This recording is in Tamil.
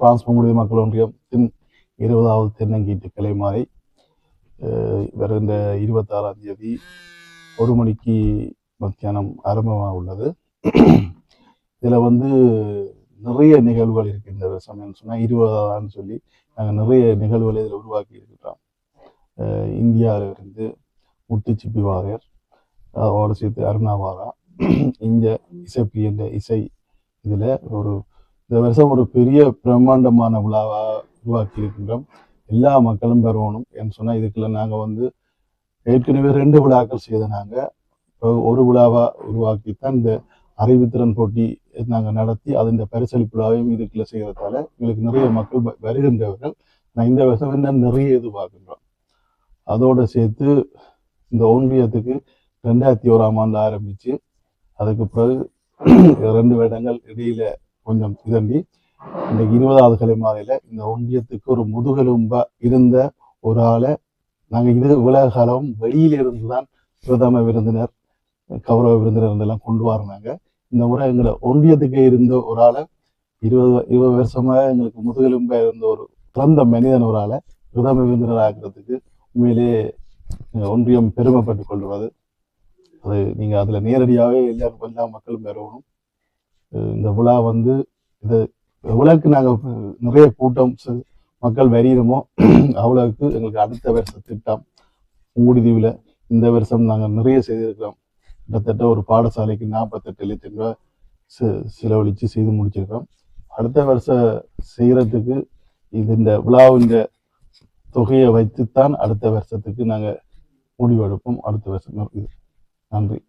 பிரான்ஸ் மக்கள் ஒன்றியத்தின் இருபதாவது தென்னங்கீட்டு கலை மாலை வருகின்ற இருபத்தாறாம் தேதி ஒரு மணிக்கு மத்தியானம் ஆரம்பமாக உள்ளது. இதில் வந்து நிறைய நிகழ்வுகள் இருக்கு இந்த சொன்னால் இருபதான்னு சொல்லி நாங்கள் நிறைய நிகழ்வுகளை இதில் உருவாக்கி இருக்கிறோம். இந்தியாவிலிருந்து முத்துச்சிப்பி வாரியர் அதோட சேர்த்து அருணாவாரா இந்த இசைப்பியன்ற இசை இதில் ஒரு இந்த வருஷம் ஒரு பெரிய பிரம்மாண்டமான விழாவாக உருவாக்கி இருக்கின்றோம் எல்லா மக்களும் பெறணும் என்று சொன்னால் இதுக்குள்ள நாங்கள் வந்து ஏற்கனவே ரெண்டு விழாக்கள் செய்த நாங்கள் ஒரு விழாவா உருவாக்கித்தான் இந்த அறிவுத்திறன் போட்டி நாங்கள் நடத்தி அதன் பரிசளிப்பு விழாவையும் இதுக்குள்ள செய்கிறதால எங்களுக்கு நிறைய மக்கள் வருகின்றவர்கள். நான் இந்த வருஷம் என்ன நிறைய எதிர்பார்க்கின்றோம் அதோடு சேர்த்து இந்த ஒன்றியத்துக்கு ரெண்டாயிரத்தி ஓராம் ஆண்டு ஆரம்பித்து அதுக்கு பிறகு ரெண்டு வருடங்கள் இடையில கொஞ்சம் இதண்டி இந்த இருபதாவது கலைமாலையில இந்த ஒன்றியத்துக்கு ஒரு முதுகெலும்பா இருந்த ஒரு ஆளை நாங்கள் இது உலக காலம் வெளியிலிருந்து தான் பிரதம விருந்தினர் கௌரவ விருந்தினர் எல்லாம் கொண்டு வரணாங்க இந்த முறை எங்களை ஒன்றியத்துக்கே இருந்த ஒரு ஆளை இருபது இருபது வருஷமாக எங்களுக்கு முதுகெலும்பா இருந்த ஒரு பிறந்த மனிதன் ஒரு ஆளை பிரதம விருந்தினர் ஆகிறதுக்கு உண்மையிலேயே ஒன்றியம் பெருமைப்பட்டுக் கொள்வது. அது நீங்கள் அதில் நேரடியாகவே எல்லாருக்கும் எல்லா மக்களும் பெறணும். இந்த விழா வந்து இது எவ்வளவுக்கு நாங்கள் நிறைய கூட்டம் மக்கள் வரையிறோமோ அவ்வளவுக்கு எங்களுக்கு அடுத்த வருஷ திட்டம் மூடிதீவில் இந்த வருஷம் நாங்கள் நிறைய செய்திருக்கிறோம். கிட்டத்தட்ட ஒரு பாடசாலைக்கு நாற்பத்தெட்டு லட்சம் ரூபாய் செலவழித்து செய்து முடிச்சிருக்கிறோம். அடுத்த வருஷம் செய்கிறதுக்கு இது இந்த விழாவின் தொகையை வைத்துத்தான் அடுத்த வருஷத்துக்கு நாங்கள் முடிவெடுப்போம். அடுத்த வருஷம் நன்றி.